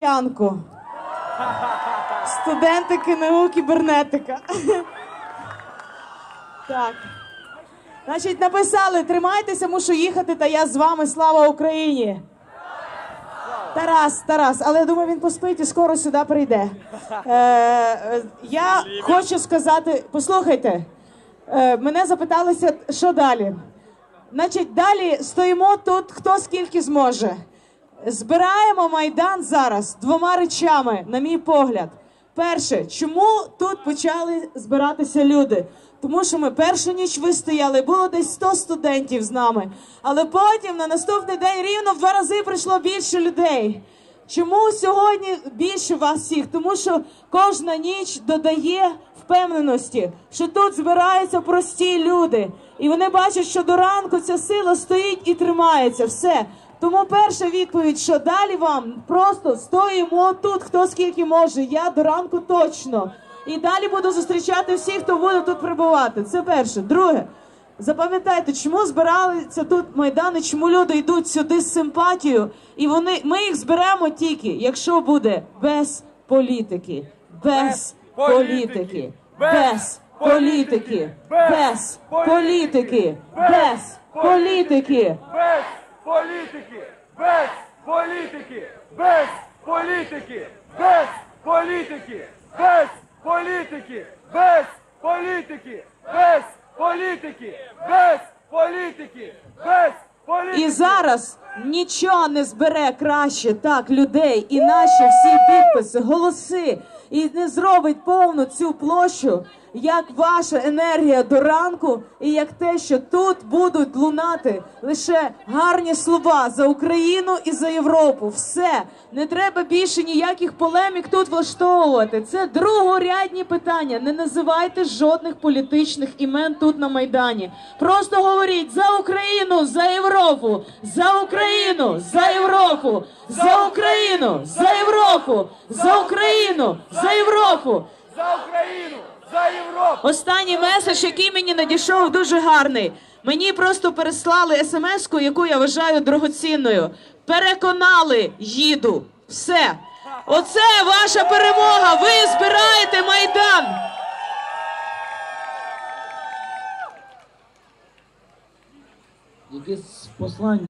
Янку. Студенти КНУ кібернетика. Так. Значить, написали: тримайтеся, мушу їхати, та я з вами. Слава Україні! Тарас, Тарас, але я думаю, він поспить і скоро сюди прийде. Е, я хочу сказати, послухайте, е, мене запиталися, що далі. Значить, далі стоїмо тут, хто скільки зможе. Збираємо майдан зараз двома речами, на мій погляд. Перше, чому тут почали збиратися люди? Тому що ми першу ніч вистояли, було десь 100 студентів з нами. Але потім на наступний день рівно в два рази прийшло більше людей. Чому сьогодні більше вас всіх? Тому що кожна ніч додає впевненості, що тут збираються прості люди, і вони бачать, що до ранку ця сила стоїть і тримається. Все. Тому перша відповідь, що далі вам просто стоїмо тут, хто скільки може. Я до ранку точно. І далі буду зустрічати всіх, хто буде тут прибувати. Це перше. Друге. Запам'ятайте, чому збиралися тут майдани, чому люди йдуть сюди з симпатією, і вони ми їх зберемо тільки, якщо буде без політики, без політики, без політики, без політики, без політики. Без політики! Без політики! Без політики! Без політики! Без політики! Без політики! Без політики! Без політики! Без політики! І зараз нічого не збере краще так людей і наші всі підписи, голоси, і не зробить повну цю площу, як ваша енергія до ранку, і як те, що тут будуть лунати лише гарні слова за Україну і за Європу. Все не треба більше ніяких полемік тут влаштовувати. Це другорядні питання. Не називайте жодних політичних імен тут на майдані. Просто говоріть за Україну, за Європу, за Україну, за Європу, за Україну, за Європу, за Україну, за Європу. За Україну! За Європу! Останній меседж, який мені надійшов, дуже гарний. Мені просто переслали смс-ку, яку я вважаю дорогоцінною. Переконали, їду. Все. Оце ваша перемога. Ви збираєте майдан. Якесь послання.